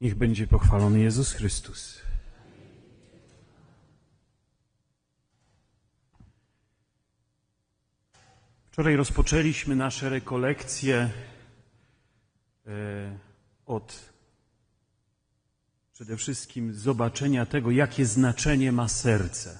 Niech będzie pochwalony Jezus Chrystus. Wczoraj rozpoczęliśmy nasze rekolekcje e, od przede wszystkim zobaczenia tego, jakie znaczenie ma serce.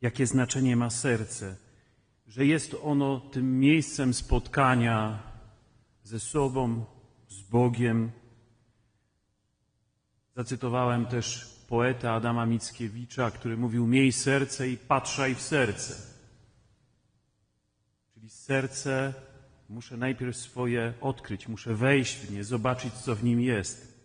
Jakie znaczenie ma serce, że jest ono tym miejscem spotkania ze sobą, z Bogiem. Zacytowałem też poeta Adama Mickiewicza, który mówił: Miej serce i patrzaj w serce. Czyli serce muszę najpierw swoje odkryć, muszę wejść w nie, zobaczyć, co w nim jest.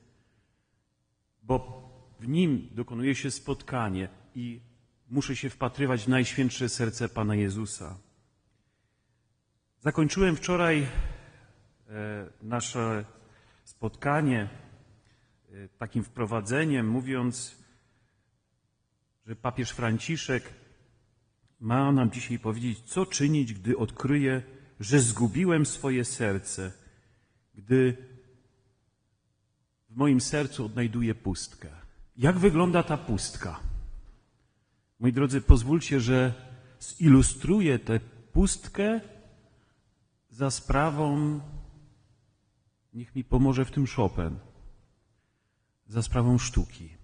Bo w nim dokonuje się spotkanie i muszę się wpatrywać w najświętsze serce Pana Jezusa. Zakończyłem wczoraj e, nasze spotkanie takim wprowadzeniem, mówiąc, że papież Franciszek ma nam dzisiaj powiedzieć, co czynić, gdy odkryję, że zgubiłem swoje serce, gdy w moim sercu odnajduję pustkę. Jak wygląda ta pustka? Moi drodzy, pozwólcie, że zilustruję tę pustkę za sprawą, niech mi pomoże w tym Chopin, za sprawą sztuki.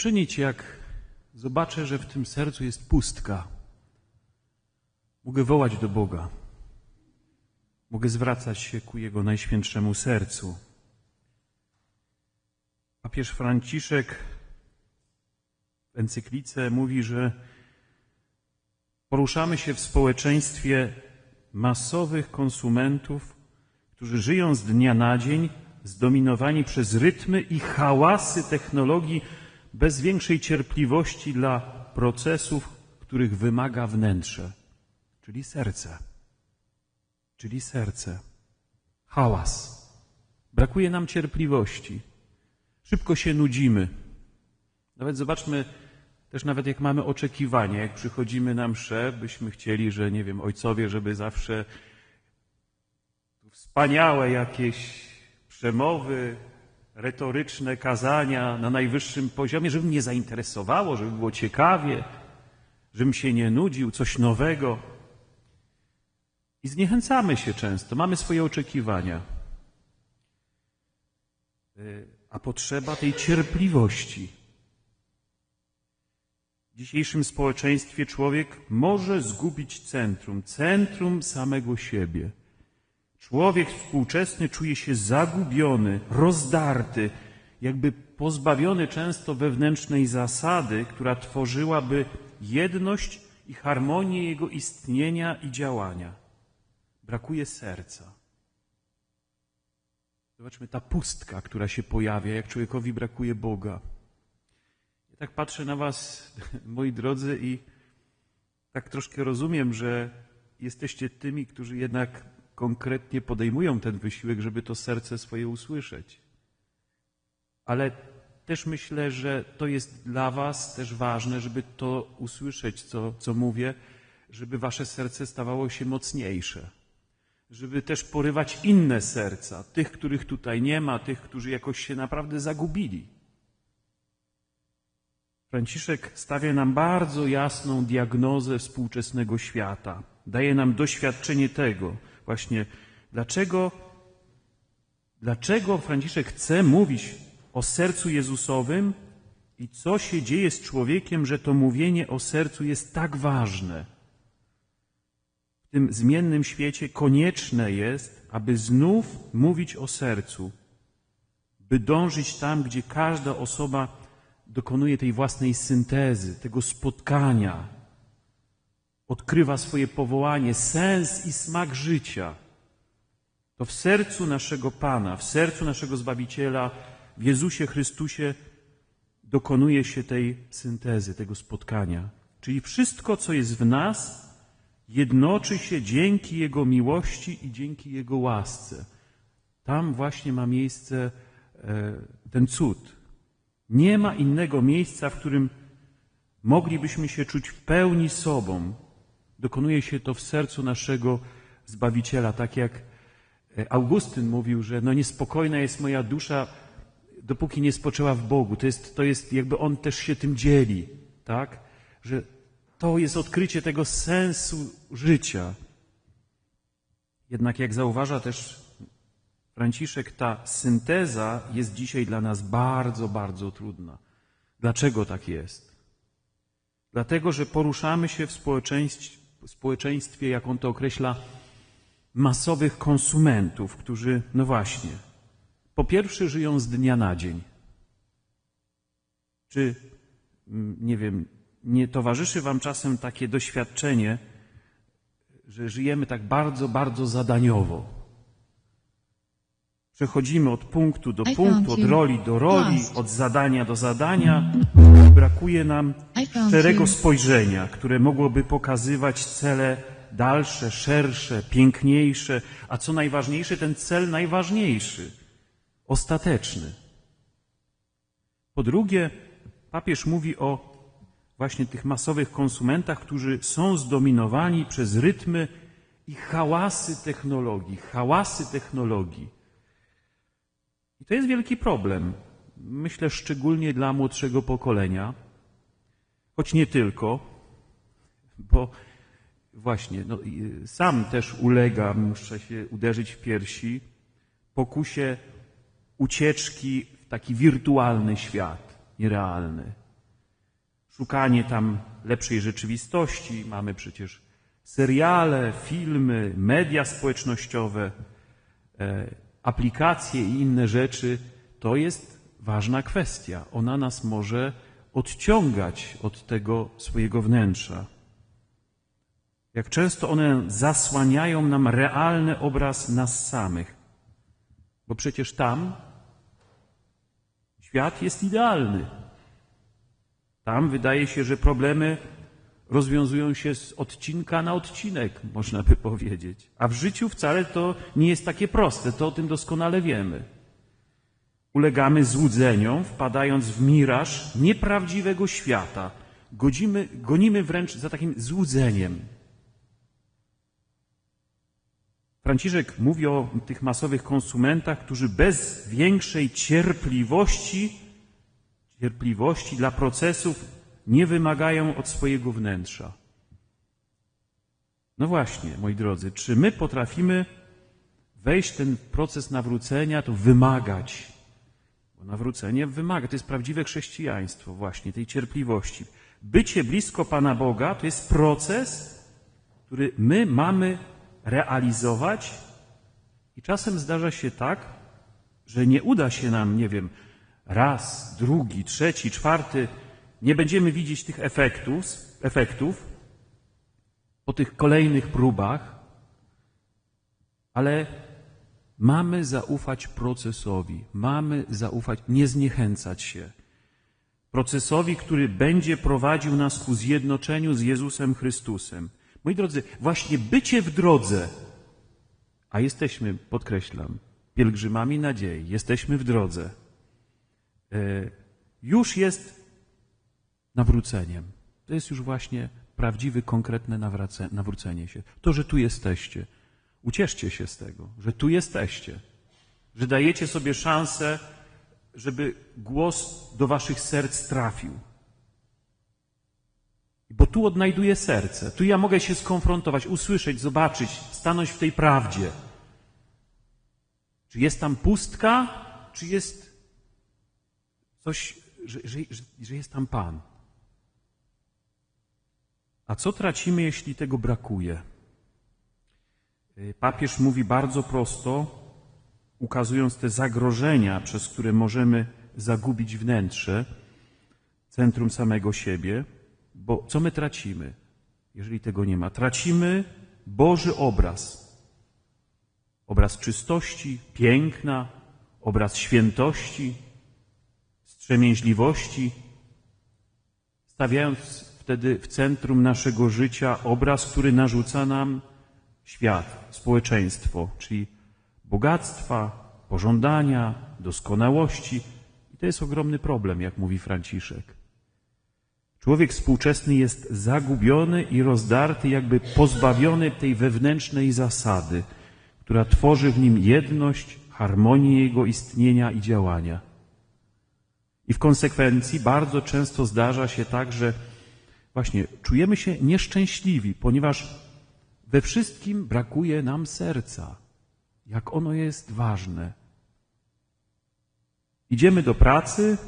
Uczynić, jak zobaczę, że w tym sercu jest pustka? Mogę wołać do Boga. Mogę zwracać się ku Jego najświętszemu sercu. Papież Franciszek w encyklice mówi, że poruszamy się w społeczeństwie masowych konsumentów, którzy żyją z dnia na dzień, zdominowani przez rytmy i hałasy technologii bez większej cierpliwości dla procesów, których wymaga wnętrze, czyli serce. Czyli serce. Hałas. Brakuje nam cierpliwości. Szybko się nudzimy. Nawet zobaczmy, też nawet jak mamy oczekiwania, jak przychodzimy na mszę, byśmy chcieli, że nie wiem, ojcowie, żeby zawsze wspaniałe jakieś przemowy, retoryczne kazania na najwyższym poziomie, żeby mnie zainteresowało, żeby było ciekawie, żebym się nie nudził, coś nowego. I zniechęcamy się często, mamy swoje oczekiwania. Y, A potrzeba tej cierpliwości. W dzisiejszym społeczeństwie człowiek może zgubić centrum, centrum samego siebie. Człowiek współczesny czuje się zagubiony, rozdarty, jakby pozbawiony często wewnętrznej zasady, która tworzyłaby jedność i harmonię jego istnienia i działania. Brakuje serca. Zobaczmy, ta pustka, która się pojawia, jak człowiekowi brakuje Boga. Ja tak patrzę na Was, moi drodzy, i tak troszkę rozumiem, że jesteście tymi, którzy jednak konkretnie podejmują ten wysiłek, żeby to serce swoje usłyszeć. Ale też myślę, że to jest dla Was też ważne, żeby to usłyszeć, co, co mówię, żeby Wasze serce stawało się mocniejsze. Żeby też porywać inne serca, tych, których tutaj nie ma, tych, którzy jakoś się naprawdę zagubili. Franciszek stawia nam bardzo jasną diagnozę współczesnego świata. Daje nam doświadczenie tego, właśnie dlaczego, dlaczego Franciszek chce mówić o sercu Jezusowym i co się dzieje z człowiekiem, że to mówienie o sercu jest tak ważne. W tym zmiennym świecie konieczne jest, aby znów mówić o sercu, by dążyć tam, gdzie każda osoba dokonuje tej własnej syntezy, tego spotkania, odkrywa swoje powołanie, sens i smak życia. To w sercu naszego Pana, w sercu naszego Zbawiciela, w Jezusie Chrystusie dokonuje się tej syntezy, tego spotkania. Czyli wszystko, co jest w nas, jednoczy się dzięki Jego miłości i dzięki Jego łasce. Tam właśnie ma miejsce e, ten cud. Nie ma innego miejsca, w którym moglibyśmy się czuć w pełni sobą. Dokonuje się to w sercu naszego Zbawiciela, tak jak e, Augustyn mówił, że no niespokojna jest moja dusza, dopóki nie spoczęła w Bogu. To jest, to jest jakby On też się tym dzieli, tak? Że to jest odkrycie tego sensu życia. Jednak jak zauważa też Franciszek, ta synteza jest dzisiaj dla nas bardzo, bardzo trudna. Dlaczego tak jest? Dlatego, że poruszamy się w społeczeństwie, społeczeństwie, jak on to określa, masowych konsumentów, którzy, no właśnie, po pierwsze żyją z dnia na dzień. Czy, mm, nie wiem, nie towarzyszy Wam czasem takie doświadczenie, że żyjemy tak bardzo, bardzo zadaniowo? Przechodzimy od punktu do punktu, od roli do roli, od zadania do zadania. Brakuje nam szczerego spojrzenia, które mogłoby pokazywać cele dalsze, szersze, piękniejsze, a co najważniejsze, ten cel najważniejszy, ostateczny. Po drugie, papież mówi o właśnie tych masowych konsumentach, którzy są zdominowani przez rytmy i hałasy technologii, hałasy technologii. I to jest wielki problem. Myślę szczególnie dla młodszego pokolenia, choć nie tylko, bo właśnie no, sam też ulegam, muszę się uderzyć w piersi, pokusie ucieczki w taki wirtualny świat, nierealny. Szukanie tam lepszej rzeczywistości. Mamy przecież seriale, filmy, media społecznościowe, e, aplikacje i inne rzeczy. To jest ważna kwestia. Ona nas może odciągać od tego swojego wnętrza. Jak często one zasłaniają nam realny obraz nas samych. Bo przecież tam świat jest idealny. Tam wydaje się, że problemy rozwiązują się z odcinka na odcinek, można by powiedzieć. A w życiu wcale to nie jest takie proste, to o tym doskonale wiemy. Ulegamy złudzeniom, wpadając w miraż nieprawdziwego świata. Godzimy, gonimy wręcz za takim złudzeniem. Franciszek mówi o tych masowych konsumentach, którzy bez większej cierpliwości, cierpliwości dla procesów nie wymagają od swojego wnętrza. No właśnie, moi drodzy, czy my potrafimy wejść w ten proces nawrócenia, to wymagać? Bo nawrócenie wymaga, to jest prawdziwe chrześcijaństwo, właśnie tej cierpliwości. Bycie blisko Pana Boga to jest proces, który my mamy realizować i czasem zdarza się tak, że nie uda się nam, nie wiem, raz, drugi, trzeci, czwarty, nie będziemy widzieć tych efektów, efektów po tych kolejnych próbach, ale mamy zaufać procesowi, mamy zaufać, nie zniechęcać się. Procesowi, który będzie prowadził nas ku zjednoczeniu z Jezusem Chrystusem. Moi drodzy, właśnie bycie w drodze, a jesteśmy, podkreślam, pielgrzymami nadziei, jesteśmy w drodze, e, już jest nawróceniem. To jest już właśnie prawdziwe, konkretne nawrócenie się. To, że tu jesteście. Ucieszcie się z tego, że tu jesteście, że dajecie sobie szansę, żeby głos do waszych serc trafił. Bo tu odnajduję serce. Tu ja mogę się skonfrontować, usłyszeć, zobaczyć, stanąć w tej prawdzie. Czy jest tam pustka, czy jest coś, że, że, że, jest tam Pan? A co tracimy, jeśli tego brakuje? Y, Papież mówi bardzo prosto, ukazując te zagrożenia, przez które możemy zagubić wnętrze, centrum samego siebie, bo co my tracimy, jeżeli tego nie ma? Tracimy Boży obraz. Obraz czystości, piękna, obraz świętości, wstrzemięźliwości, stawiając wtedy w centrum naszego życia obraz, który narzuca nam świat, społeczeństwo, czyli bogactwa, pożądania, doskonałości. I to jest ogromny problem, jak mówi Franciszek. Człowiek współczesny jest zagubiony i rozdarty, jakby pozbawiony tej wewnętrznej zasady, która tworzy w nim jedność, harmonię jego istnienia i działania. I w konsekwencji bardzo często zdarza się tak, że właśnie czujemy się nieszczęśliwi, ponieważ we wszystkim brakuje nam serca. Jak ono jest ważne. Idziemy do pracy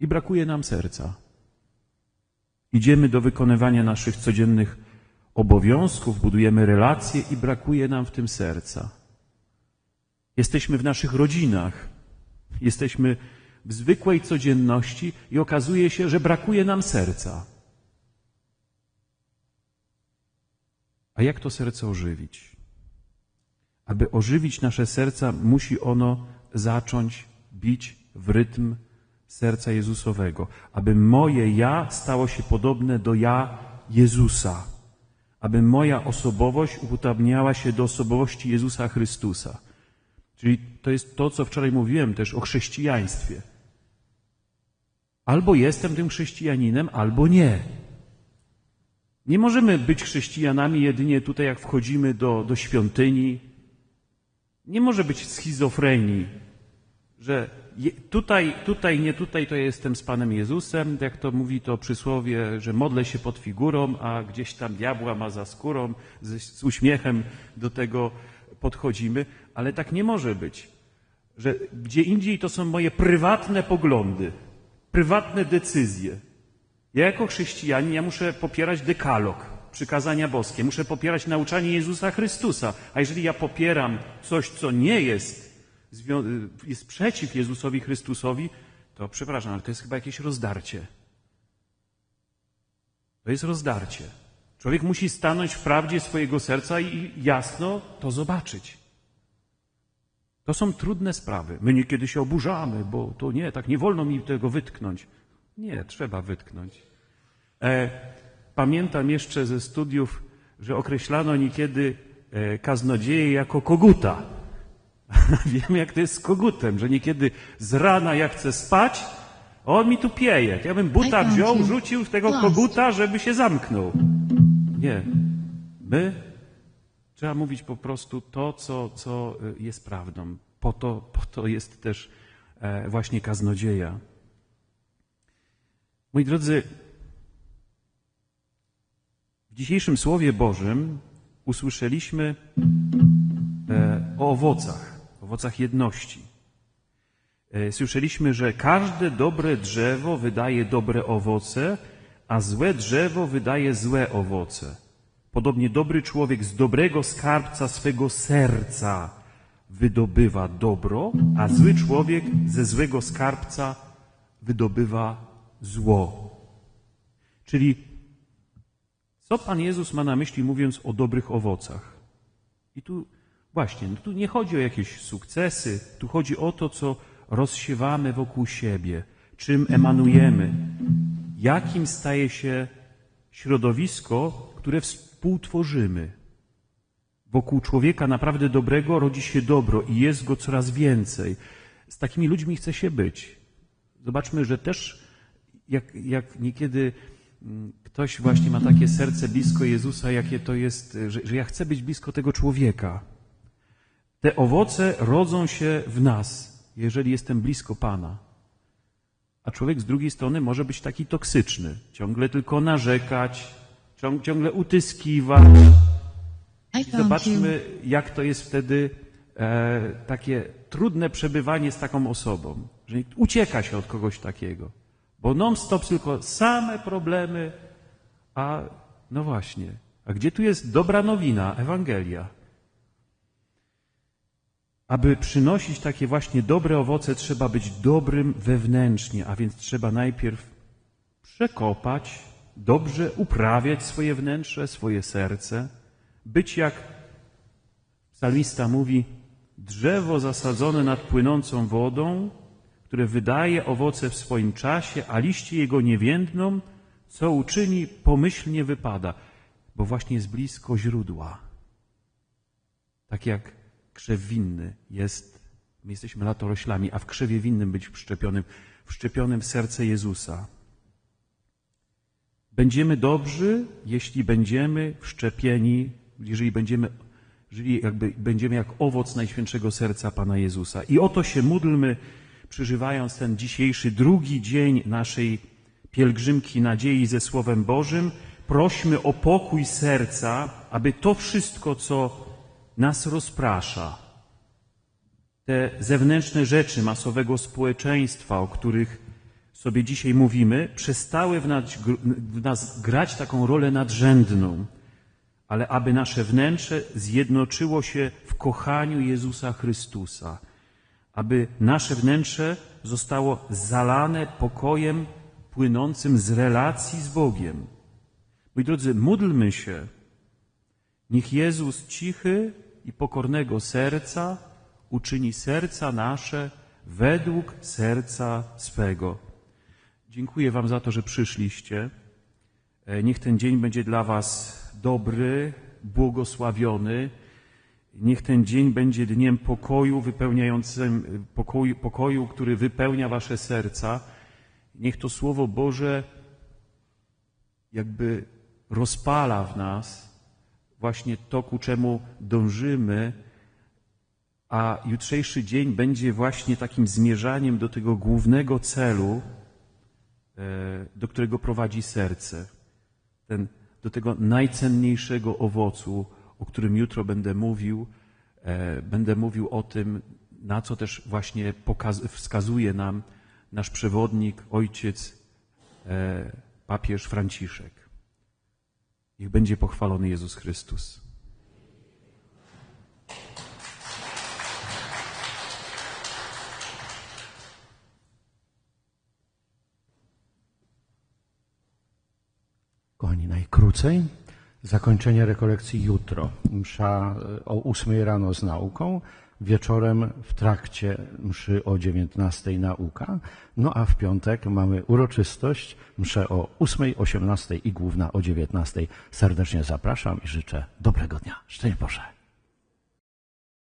i brakuje nam serca. Idziemy do wykonywania naszych codziennych obowiązków, budujemy relacje i brakuje nam w tym serca. Jesteśmy w naszych rodzinach, jesteśmy w zwykłej codzienności i okazuje się, że brakuje nam serca. A jak to serce ożywić? Aby ożywić nasze serca, musi ono zacząć bić w rytm serca Jezusowego. Aby moje ja stało się podobne do ja Jezusa. Aby moja osobowość upodabniała się do osobowości Jezusa Chrystusa. Czyli to jest to, co wczoraj mówiłem też o chrześcijaństwie. Albo jestem tym chrześcijaninem, albo nie. Nie możemy być chrześcijanami jedynie tutaj, jak wchodzimy do, do świątyni. Nie może być schizofrenii, że tutaj, tutaj, nie tutaj to ja jestem z Panem Jezusem, jak to mówi to przysłowie, że modlę się pod figurą, a gdzieś tam diabła ma za skórą, z, z uśmiechem do tego podchodzimy, ale tak nie może być, że gdzie indziej to są moje prywatne poglądy, prywatne decyzje. Ja jako chrześcijanin, ja muszę popierać dekalog, przykazania boskie, muszę popierać nauczanie Jezusa Chrystusa. A jeżeli ja popieram coś, co nie jest, zwią- jest przeciw Jezusowi Chrystusowi, to przepraszam, ale to jest chyba jakieś rozdarcie. To jest rozdarcie. Człowiek musi stanąć w prawdzie swojego serca i jasno to zobaczyć. To są trudne sprawy. My niekiedy się oburzamy, bo to nie, tak nie wolno mi tego wytknąć. Nie, trzeba wytknąć. E, pamiętam jeszcze ze studiów, że określano niekiedy e, kaznodzieję jako koguta. Wiem, jak to jest z kogutem, że niekiedy z rana jak chce spać, on mi tu pieje. Ja bym buta wziął, rzucił w tego koguta, żeby się zamknął. Nie. My trzeba mówić po prostu to, co, co y, jest prawdą. Po to, po to jest też e, właśnie kaznodzieja. Moi drodzy, w dzisiejszym Słowie Bożym usłyszeliśmy e, o owocach, owocach jedności. E, Słyszeliśmy, że każde dobre drzewo wydaje dobre owoce, a złe drzewo wydaje złe owoce. Podobnie dobry człowiek z dobrego skarbca swego serca wydobywa dobro, a zły człowiek ze złego skarbca wydobywa zło. Czyli co Pan Jezus ma na myśli, mówiąc o dobrych owocach? I tu właśnie, no tu nie chodzi o jakieś sukcesy, tu chodzi o to, co rozsiewamy wokół siebie, czym emanujemy, jakim staje się środowisko, które współtworzymy. Wokół człowieka naprawdę dobrego rodzi się dobro i jest go coraz więcej. Z takimi ludźmi chce się być. Zobaczmy, że też jak, jak niekiedy mm, ktoś właśnie ma takie serce blisko Jezusa, jakie to jest, że, że ja chcę być blisko tego człowieka. Te owoce rodzą się w nas, jeżeli jestem blisko Pana. A człowiek z drugiej strony może być taki toksyczny, ciągle tylko narzekać, ciąg, ciągle utyskiwać. I zobaczmy, jak to jest wtedy e, takie trudne przebywanie z taką osobą, że ucieka się od kogoś takiego, bo non-stop tylko same problemy, a no właśnie, a gdzie tu jest dobra nowina, Ewangelia? Aby przynosić takie właśnie dobre owoce, trzeba być dobrym wewnętrznie, a więc trzeba najpierw przekopać, dobrze uprawiać swoje wnętrze, swoje serce, być jak psalmista mówi, drzewo zasadzone nad płynącą wodą, które wydaje owoce w swoim czasie, a liście jego nie więdną, co uczyni, pomyślnie wypada, bo właśnie jest blisko źródła. Tak jak krzew winny jest, my jesteśmy latoroślami, a w krzewie winnym być wszczepionym, wszczepionym w serce Jezusa. Będziemy dobrzy, jeśli będziemy wszczepieni, jeżeli będziemy, jeżeli jakby będziemy jak owoc Najświętszego Serca Pana Jezusa. I o to się módlmy, przeżywając ten dzisiejszy drugi dzień naszej pielgrzymki nadziei ze Słowem Bożym. Prośmy o pokój serca, aby to wszystko, co nas rozprasza, te zewnętrzne rzeczy masowego społeczeństwa, o których sobie dzisiaj mówimy, przestały w nas, w nas grać taką rolę nadrzędną, ale aby nasze wnętrze zjednoczyło się w kochaniu Jezusa Chrystusa, aby nasze wnętrze zostało zalane pokojem płynącym z relacji z Bogiem. Moi drodzy, módlmy się, niech Jezus cichy i pokornego serca uczyni serca nasze według serca swego. Dziękuję Wam za to, że przyszliście. E, Niech ten dzień będzie dla Was dobry, błogosławiony. Niech ten dzień będzie dniem pokoju wypełniającym, pokoju, pokoju, który wypełnia Wasze serca. Niech to Słowo Boże jakby rozpala w nas właśnie to, ku czemu dążymy, a jutrzejszy dzień będzie właśnie takim zmierzaniem do tego głównego celu, e, do którego prowadzi serce. Ten, do tego najcenniejszego owocu, o którym jutro będę mówił, e, będę mówił o tym, na co też właśnie wskazuje nam nasz przewodnik, ojciec, e, papież Franciszek. Niech będzie pochwalony Jezus Chrystus. Kochani, najkrócej. Zakończenie rekolekcji jutro. Msza e, o 8 rano z nauką, wieczorem w trakcie mszy o 19 nauka. No a w piątek mamy uroczystość, mszę o 8, 18 i główna o 19. Serdecznie zapraszam i życzę dobrego dnia. Szczęść Boże.